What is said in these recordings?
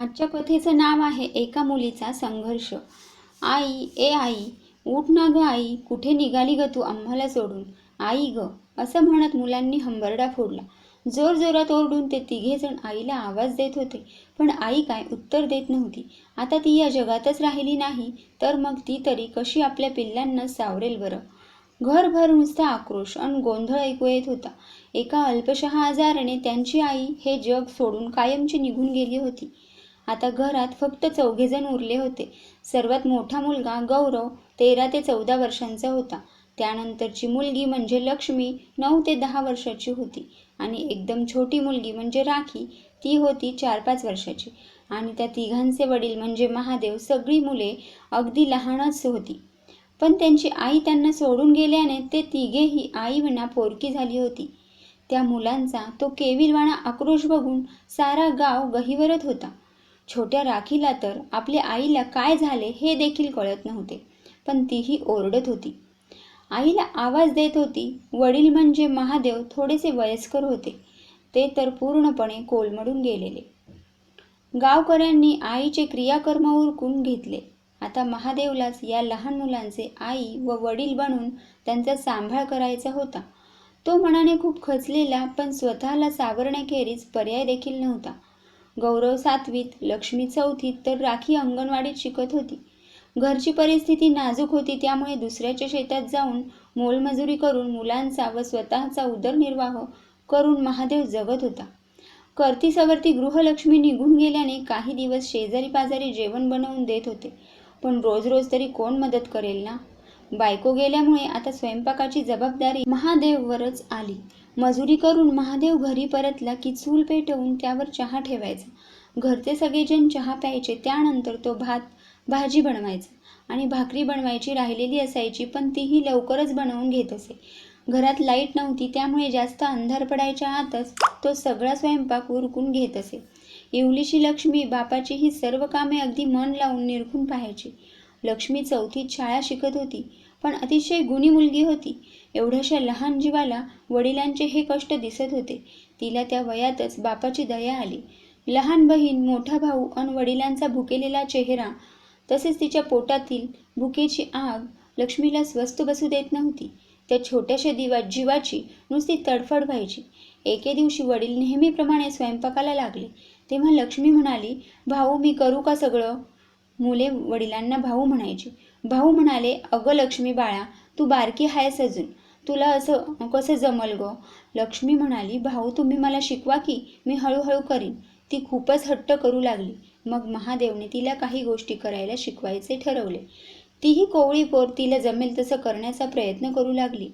आजच्या कथेचं नाव आहे एका मुलीचा संघर्ष. आई ए आई उठ ना ग आई कुठे निघाली ग तू आम्हाला सोडून? आई ग असं म्हणत मुलांनी हंबरडा फोडला. जोरजोरात ओरडून ते तिघेजण आईला आवाज देत होते पण आई काय उत्तर देत नव्हती. आता ती या जगातच राहिली नाही तर मग ती तरी कशी आपल्या पिल्लांना सावरेल बरं? घरभर नुसता आक्रोश आणि गोंधळ ऐकू येत होता. एका अल्पशहा आजाराने त्यांची आई हे जग सोडून कायमची निघून गेली होती. आता घरात फक्त चौघेजण उरले होते. सर्वात मोठा मुलगा गौरव तेरा ते चौदा वर्षांचा होता. त्यानंतरची मुलगी म्हणजे लक्ष्मी नऊ ते दहा वर्षाची होती. आणि एकदम छोटी मुलगी म्हणजे राखी ती होती चार पाच वर्षाची. आणि त्या तिघांचे वडील म्हणजे महादेव सगळी मुले अगदी लहानच होती. पण त्यांची आई त्यांना सोडून गेल्याने ते तिघेही आई विना पोरकी झाली होती. त्या मुलांचा तो केविलवाणा आक्रोश बघून सारा गाव गहिवरत होता. छोट्या राखीला तर आपल्या आईला काय झाले हे देखील कळत नव्हते पण तीही ओरडत होती. आईला आवाज देत होती वडील म्हणजे महादेव थोडेसे वयस्कर होते ते तर पूर्णपणे कोलमडून गेलेले. गावकऱ्यांनी आईचे क्रियाकर्म उरकून घेतले. आता महादेवलाच या लहान मुलांचे आई व वडील बनून त्यांचा सांभाळ करायचा होता. तो मनाने खूप खचलेला पण स्वतःला सावरण्याखेरीज पर्याय देखील नव्हता. गौरव सातवीत लक्ष्मी चौथीत तर राखी अंगणवाडीत शिकत होती. घरची परिस्थिती नाजूक होती त्यामुळे दुसऱ्याच्या शेतात जाऊन मोलमजुरी करून मुलांचा व स्वतःचा उदरनिर्वाह करून महादेव जगत होता. करती सवरती गृहलक्ष्मी निघून गेल्याने काही दिवस शेजारी पाजारी जेवण बनवून देत होते. पण रोज रोज तरी कोण मदत करेल ना? बायको गेल्यामुळे आता स्वयंपाकाची जबाबदारी महादेववरच आली. मजुरी करून महादेव घरी परतला की चूल पेटवून त्यावर चहा ठेवायचा. घरचे सगळेजण चहा प्यायचे. त्यानंतर तो भात भाजी बनवायचा आणि भाकरी बनवायची राहिलेली असायची पण तीही लवकरच बनवून घेत असे. घरात लाइट नव्हती त्यामुळे जास्त अंधार पडायच्या आतच तो सगळा स्वयंपाक उरकून घेत असे. इवलीशी लक्ष्मी बापाची ही सर्व कामे अगदी मन लावून निरखून पाहायची. लक्ष्मी चौथीत शाळा शिकत होती. पण अतिशय गुणी मुलगी होती. एवढ्याशा लहान जीवाला वडिलांचे हे कष्ट दिसत होते. तिला त्या वयातच बापाची दया आली. लहान बहीण मोठा भाऊ अन वडिलांचा भुकेलेला चेहरा तसेच तिच्या पोटातील भुकेची आग लक्ष्मीला स्वस्थ बसू देत नव्हती. त्या छोट्याशा दिवा जीवाची नुसती तडफड व्हायची. एके दिवशी वडील नेहमीप्रमाणे स्वयंपाकाला लागले. तेव्हा लक्ष्मी म्हणाली भाऊ मी करू का सगळं? मुले वडिलांना भाऊ म्हणायची. भाऊ म्हणाले अगं लक्ष्मी बाळा तू बारकी आहेस अजून. तुला असं कसं जमल ग? लक्ष्मी म्हणाली भाऊ तुम्ही मला शिकवा की मी हळूहळू करीन. ती खूपच हट्ट करू लागली. मग महादेवने तिला काही गोष्टी करायला शिकवायचे ठरवले. तीही कोवळी पोर तिला जमेल तसं करण्याचा प्रयत्न करू लागली.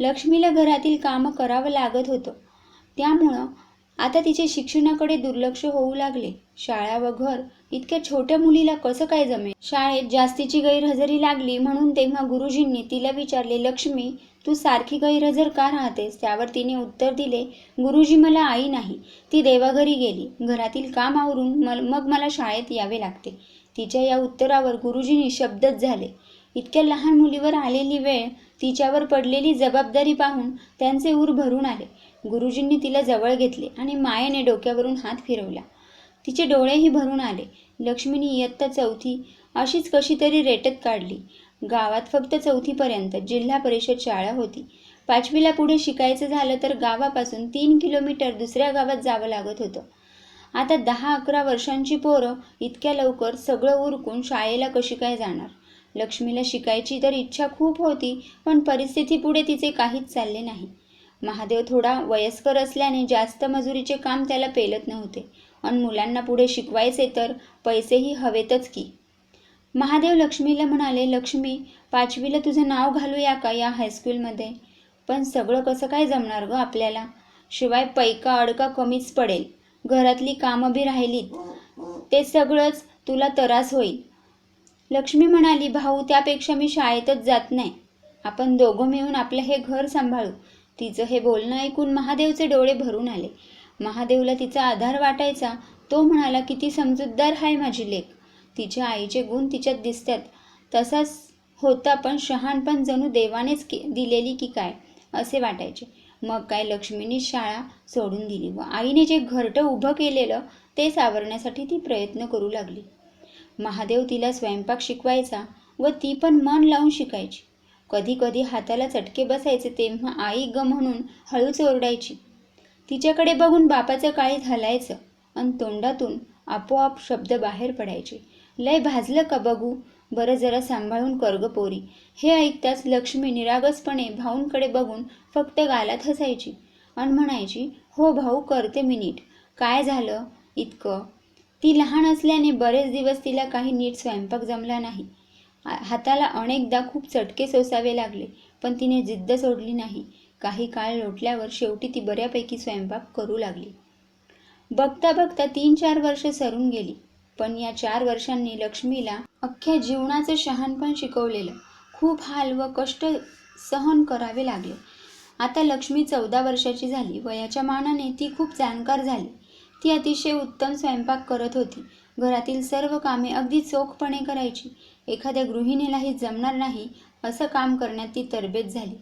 लक्ष्मीला घरातील कामं करावं लागत होतं. त्यामुळं आता तिचे शिक्षणाकडे दुर्लक्ष होऊ लागले. शाळा व घर इतक्या छोट्या मुलीला कसं काय जमेल? शाळेत जास्तीची गैरहजेरी लागली म्हणून तेव्हा गुरुजींनी तिला विचारले लक्ष्मी तू सारखी गैरहजर का राहतेस? त्यावर तिने उत्तर दिले गुरुजी मला आई नाही ती देवाघरी गेली. घरातील काम आवरून मग मला शाळेत यावे लागते. तिच्या या उत्तरावर गुरुजींनी शब्दच झाले. इतक्या लहान मुलीवर आलेली वेळ तिच्यावर पडलेली जबाबदारी पाहून त्यांचे ऊर भरून आले. गुरुजींनी तिला जवळ घेतले आणि मायेने डोक्यावरून हात फिरवला. तिचे डोळेही भरून आले. लक्ष्मीने इयत्ता चौथी अशीच कशी तरी रेटत काढली. गावात फक्त चौथीपर्यंत जिल्हा परिषद शाळा होती. पाचवीला पुढे शिकायचं झालं तर गावापासून तीन किलोमीटर दुसऱ्या गावात जावं लागत होतं. आता दहा अकरा वर्षांची पोरं इतक्या लवकर सगळं उरकून शाळेला कशी काय जाणार? लक्ष्मीला शिकायची तर इच्छा खूप होती पण परिस्थितीपुढे तिचे काहीच चालले नाही. महादेव थोडा वयस्कर असल्याने जास्त मजुरीचे काम त्याला पेलत नव्हते. अन मुलांना पुढे शिकवायचे तर पैसेही हवेतच की. महादेव लक्ष्मीला म्हणाले लक्ष्मी पाचवीला तुझं नाव घालूया का या हायस्कूलमध्ये पण सगळं कसं काय जमणार गं आपल्याला? शिवाय पैका अडका कमीच पडेल. घरातली कामं बी राहिलीत. ते सगळंच तुला त्रास होईल. लक्ष्मी म्हणाली भाऊ त्यापेक्षा मी शाळेतच जात नाही. आपण दोघं मिळून आपलं हे घर सांभाळू. तिचं हे बोलणं ऐकून महादेवचे डोळे भरून आले. महादेवला तिचा आधार वाटायचा तो म्हणाला किती समजूतदार आहे माझी लेख. तिच्या आईचे गुण तिच्यात दिसतात. तसाच होता पण शहाणपण जणू देवानेच के दिलेली की काय असे वाटायचे. मग काय लक्ष्मीने शाळा सोडून दिली व आईने जे घरटं उभं केलेलं ते सावरण्यासाठी ती प्रयत्न करू लागली. महादेव तिला स्वयंपाक शिकवायचा व ती पण मन लावून शिकायची. कधी कधी हाताला चटके बसायचे तेव्हा आई ग म्हणून हळूच ओरडायची. तिच्याकडे बघून बापाचं काळी घालायचं आणि तोंडातून आपोआप शब्द बाहेर पडायचे. लय भाजलं का बघू? बरं जरा सांभाळून कर्ग पोरी. हे ऐकताच लक्ष्मी निरागसपणे भाऊंकडे बघून फक्त गालात हसायची आणि म्हणायची हो भाऊ करते मी नीट. काय झालं? इतकं? ती लहान असल्याने बरेच दिवस तिला काही नीट स्वयंपाक जमला नाही. हाताला अनेकदा खूप चटके सोसावे लागले पण तिने जिद्द सोडली नाही. काही काळ लोटल्यावर शेवटी ती बऱ्यापैकी स्वयंपाक करू लागली. बघता बघता तीन चार वर्ष सरून गेली पण या चार वर्षांनी लक्ष्मीला अख्ख्या जीवनाचं शहाणपण शिकवलेलं खूप हाल व कष्ट सहन करावे लागले. आता लक्ष्मी चौदा वर्षाची झाली वयाच्या मानाने ती खूप जाणकार झाली. ती अतिशय उत्तम स्वयंपाक करत होती. घरातील सर्व कामे अगदी चोखपणे करायची. एखाद्या गृहिणीलाही जमणार नाही असं काम करण्यात ती तरबेज झाली.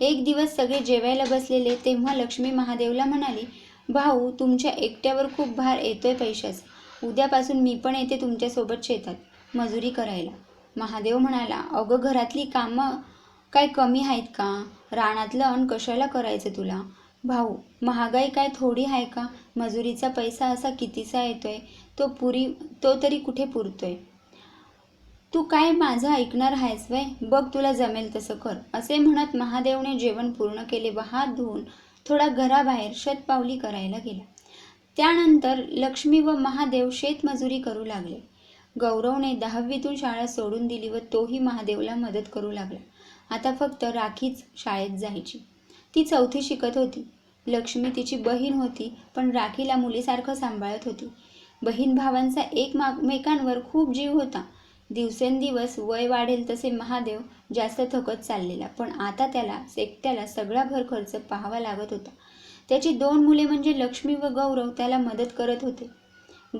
एक दिवस सगळे जेवायला बसलेले तेव्हा लक्ष्मी महादेवला म्हणाली भाऊ तुमच्या एकट्यावर खूप भार येतोय पैशाचा. उद्यापासून मी पण येते तुमच्यासोबत शेतात मजुरी करायला. महादेव म्हणाला अगं घरातली कामं काय कमी आहेत का? रानातलं अन्न कशाला करायचं तुला? भाऊ महागाई काय थोडी आहे का? मजुरीचा पैसा असा कितीचा येतोय? तो पुरी तो तरी कुठे पुरतोय? तू काय माझं ऐकणार आहेस वय? बघ तुला जमेल तसं कर. असे म्हणत महादेवने जेवण पूर्ण केले व हात धुवून थोडा घराबाहेर शतपावली करायला गेला. त्यानंतर लक्ष्मी व महादेव शेतमजुरी करू लागले. गौरवने दहावीतून शाळा सोडून दिली व तोही महादेवला मदत करू लागला. आता फक्त राखीच शाळेत जायची. ती चौथी शिकत होती. लक्ष्मी तिची बहीण होती पण राखीला मुलीसारखं सांभाळत होती. बहीण भावांचा एकमेकांवर खूप जीव होता. दिवसेंदिवस वय वाढेल तसे महादेव जास्त थकत चाललेला. पण आता त्याला एकट्याला सगळा घर खर्च पाहावा लागत होता. त्याची दोन मुले म्हणजे लक्ष्मी व गौरव त्याला मदत करत होते.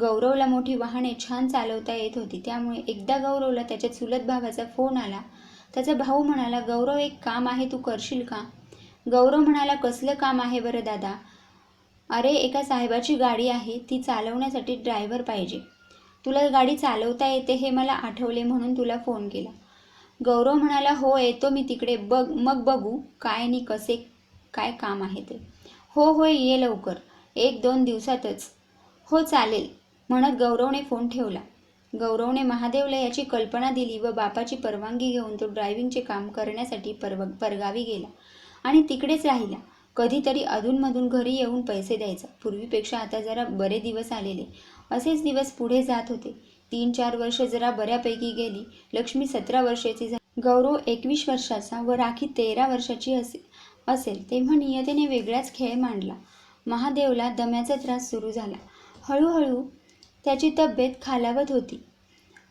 गौरवला मोठी वाहने छान चालवता येत होती. त्यामुळे एकदा गौरवला त्याच्या चुलत भावाचा फोन आला. त्याचा भाऊ म्हणाला गौरव एक काम आहे तू करशील का? गौरव म्हणाला कसलं काम आहे बरं दादा? अरे एका साहेबाची गाडी आहे ती चालवण्यासाठी ड्रायव्हर पाहिजे. तुला गाडी चालवता येते हे मला आठवले म्हणून तुला फोन केला. गौरव म्हणाला हो येतो मी तिकडे. बघ मग बघू काय आणि कसे काय काम आहे ते. हो होय ये लवकर. एक दोन दिवसातच. हो चालेल म्हणत गौरवने फोन ठेवला. गौरवने महादेवला याची कल्पना दिली व बापाची परवानगी घेऊन तो ड्रायव्हिंगचे काम करण्यासाठी परव परगावी गेला आणि तिकडेच राहिला. कधीतरी अधूनमधून घरी येऊन पैसे द्यायचा. पूर्वीपेक्षा आता जरा बरे दिवस आलेले. असेच दिवस पुढे जात होते. तीन चार वर्ष जरा बऱ्यापैकी गेली. लक्ष्मी सतरा वर्षाची झाली गौरव एकवीस वर्षाचा व राखी तेरा वर्षाची असे असेल. तेव्हा नियतीने वेगळाच खेळ मांडला. महादेवला दम्याचा त्रास सुरू झाला. हळूहळू त्याची तब्येत खालावत होती.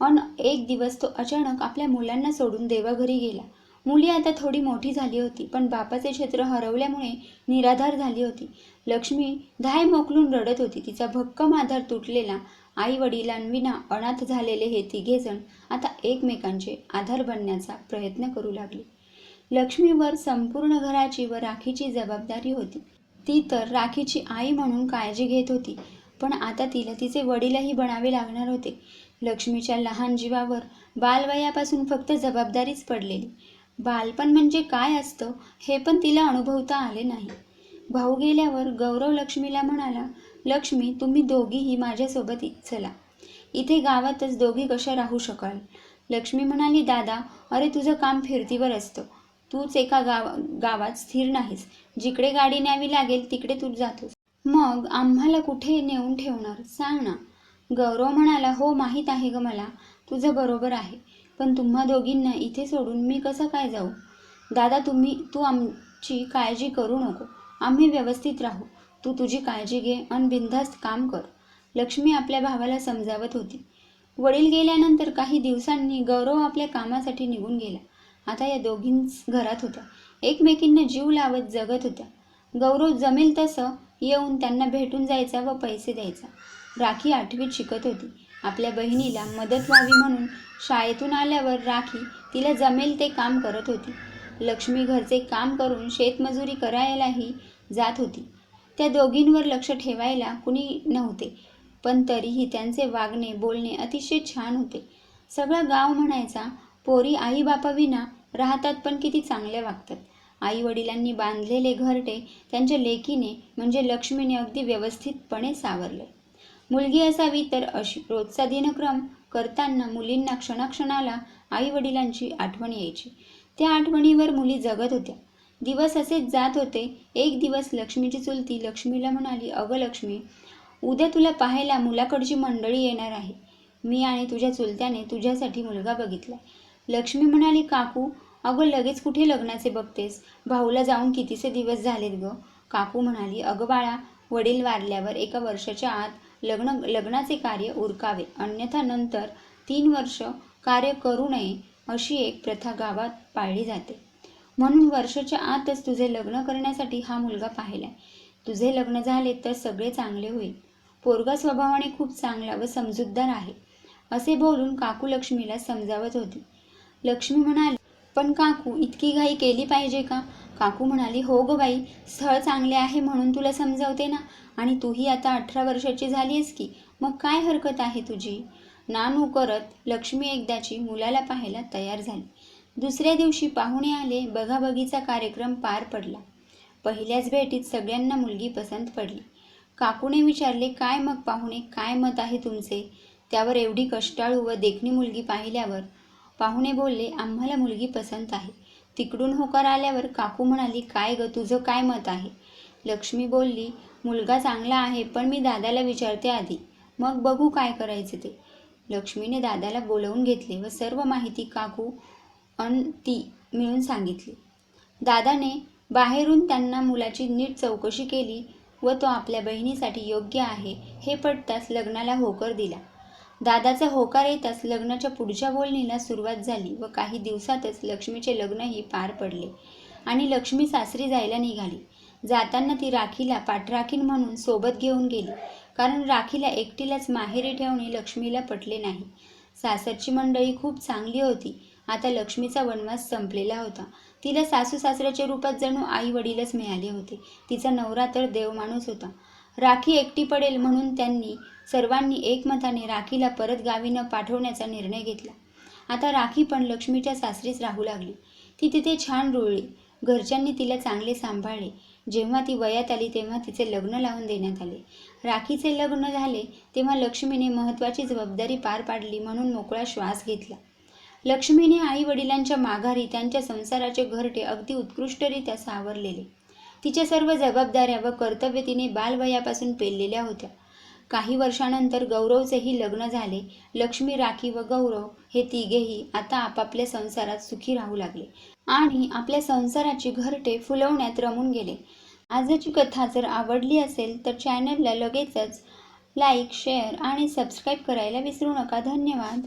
अन एक दिवस तो अचानक आपल्या मुलांना सोडून देवाघरी गेला. मुली आता थोडी मोठी झाली होती पण बापाचे क्षेत्र हरवल्यामुळे निराधार झाली होती. लक्ष्मी धाय मोकलून रडत होती. तिचा भक्कम आधार तुटलेला आई वडिलांविना अनाथ झालेले हे तिघेजण आता एकमेकांचे आधार बनण्याचा प्रयत्न करू लागले. लक्ष्मीवर संपूर्ण घराची व राखीची जबाबदारी होती. ती तर राखीची आई म्हणून काळजी घेत होती पण आता तिला तिचे वडीलही बनावे लागणार होते. लक्ष्मीच्या लहान जीवावर बालवयापासून फक्त जबाबदारीच पडलेली. बालपण म्हणजे काय असतं हे पण तिला अनुभवता आले नाही. भाऊ गेल्यावर गौरव लक्ष्मीला म्हणाला लक्ष्मी तुम्ही दोघीही माझ्यासोबत चला. इथे गावातच दोघी कशा राहू शकाल? लक्ष्मी म्हणाली दादा अरे तुझं काम फिरतीवर असतं. तूच एका गाव गावात स्थिर नाहीस. जिकडे गाडी न्यावी लागेल तिकडे तू जातोस. मग आम्हाला कुठे नेऊन ठेवणार? सांग ना. गौरव म्हणाला हो माहीत आहे ग मला. तुझं बरोबर आहे. पण तुम्हा दोघींना इथे सोडून मी कसं काय जाऊ? दादा तुम्ही तू आमची काळजी करू नको. आम्ही व्यवस्थित राहू. तू तुझी काळजी घे अन बिनधास्त काम कर. लक्ष्मी आपल्या भावाला समजावत होती. वडील गेल्यानंतर काही दिवसांनी गौरव आपल्या कामासाठी निघून गेला. आता या दोघींच घरात होत्या. एकमेकींना जीव लावत जगत होत्या. गौरव जमेल तसं येऊन त्यांना भेटून जायचा व पैसे द्यायचा. राखी आठवीत शिकत होती. आपल्या बहिणीला मदत व्हावी म्हणून शाळेतून आल्यावर राखी तिला जमेल ते काम करत होती. लक्ष्मी घरचे काम करून शेतमजुरी करायलाही जात होती. त्या दोघींवर लक्ष ठेवायला कुणी नव्हते पण तरीही त्यांचे वागणे बोलणे अतिशय छान होते. सगळा गाव म्हणायचा पोरी आईबापाविना राहतात पण किती चांगले वागतात. आई वडिलांनी बांधलेले घरटे त्यांच्या लेकीने म्हणजे लक्ष्मीने अगदी व्यवस्थितपणे सावरले. मुलगी असावी तर अशी रोजचा दिनक्रम करताना मुलींना क्षणाक्षणाला आई वडिलांची आठवण यायची. त्या आठवणीवर मुली जगत होत्या. दिवस असेच जात होते. एक दिवस लक्ष्मीची चुलती लक्ष्मीला म्हणाली अगं लक्ष्मी उद्या तुला पाहायला मुलाकडची मंडळी येणार आहे. मी आणि तुझ्या चुलत्याने तुझ्यासाठी मुलगा बघितला. लक्ष्मी म्हणाली काकू अगं लगेच कुठे लग्नाचे बघतेस? भाऊला जाऊन कितीसे दिवस झालेत ग? काकू म्हणाली अगं बाळा वडील वारल्यावर एका वर्षाच्या आत लग्न लग्नाचे कार्य उरकावे. अन्यथा नंतर तीन वर्ष कार्य करू नये अशी एक प्रथा गावात पाळली जाते. म्हणून वर्षाच्या आतच तुझे लग्न करण्यासाठी हा मुलगा पाहिलाय. तुझे लग्न झाले तर सगळे चांगले होईल. पोरगा स्वभावाने खूप चांगला व समजूतदार आहे. असे बोलून काकू लक्ष्मीला समजावत होती. लक्ष्मी म्हणाली पण काकू इतकी घाई केली पाहिजे का? काकू म्हणाली हो ग बाई स्थळ चांगले आहे म्हणून तुला समजावते ना? आणि तूही आता अठरा वर्षाची झाली आहेस की मग काय हरकत आहे तुझी? नानू करत. लक्ष्मी एकदाची मुलाला पाहायला तयार झाली. दुसऱ्या दिवशी पाहुणे आले बघाबघीचा कार्यक्रम पार पडला. पहिल्याच भेटीत सगळ्यांना मुलगी पसंत पडली. काकूने विचारले काय मग पाहुणे काय मत आहे तुमचे? त्यावर एवढी कष्टाळू व देखणी मुलगी पाहिल्यावर पाहुणे बोलले आम्हाला मुलगी पसंत आहे. तिकडून होकार आल्यावर काकू म्हणाली काय ग तुझं काय मत आहे? लक्ष्मी बोलली मुलगा चांगला आहे पण मी दादाला विचारते आधी. मग बघू काय करायचे ते. लक्ष्मीने दादाला बोलवून घेतले व सर्व माहिती काकू अन ती मिळून सांगितली. दादाने बाहेरून त्यांना मुलाची नीट चौकशी केली व तो आपल्या बहिणीसाठी योग्य आहे हे पटताच लग्नाला होकर दिला. दादाचा होकार येताच लग्नाच्या पुढच्या बोलणीला सुरुवात झाली व काही दिवसातच लक्ष्मीचे लग्नही पार पडले आणि लक्ष्मी सासरी जायला निघाली. जाताना ती राखीला पाठराखीण म्हणून सोबत घेऊन गेली. कारण राखीला एकटीलाच माहेरी ठेवणे लक्ष्मीला पटले नाही. सासरची मंडळी खूप चांगली होती. आता लक्ष्मीचा वनवास संपलेला होता. तिला सासू सासऱ्याच्या रूपात जणू आई वडीलच मिळाले होते. तिचा नवरा तर देवमाणूस होता. राखी एकटी पडेल म्हणून त्यांनी सर्वांनी एकमताने राखीला परत गावी न पाठवण्याचा निर्णय घेतला. आता राखी पण लक्ष्मीच्या सासरीच राहू लागली. ती तिथे छान रुळली. घरच्यांनी तिला चांगले सांभाळले. जेव्हा ती वयात आली तेव्हा तिचे लग्न लावून देण्यात आले. राखीचे लग्न झाले तेव्हा लक्ष्मीने महत्त्वाची जबाबदारी पार पाडली म्हणून मोकळा श्वास घेतला. लक्ष्मीने आई वडिलांच्या माघारी त्यांच्या संसाराचे घरटे अगदी उत्कृष्टरित्या सावरलेले. तिच्या सर्व जबाबदाऱ्या व कर्तव्य तिने बालवयापासून पेललेल्या होत्या. काही वर्षानंतर गौरवचेही लग्न झाले. लक्ष्मी राखी व गौरव हे तिघेही आता आपापल्या संसारात सुखी राहू लागले आणि आपल्या संसाराची घरटे फुलवण्यात रमून गेले. आजची कथा जर आवडली असेल तर चॅनलला लगेचच लाईक शेअर आणि सबस्क्राईब करायला विसरू नका. धन्यवाद.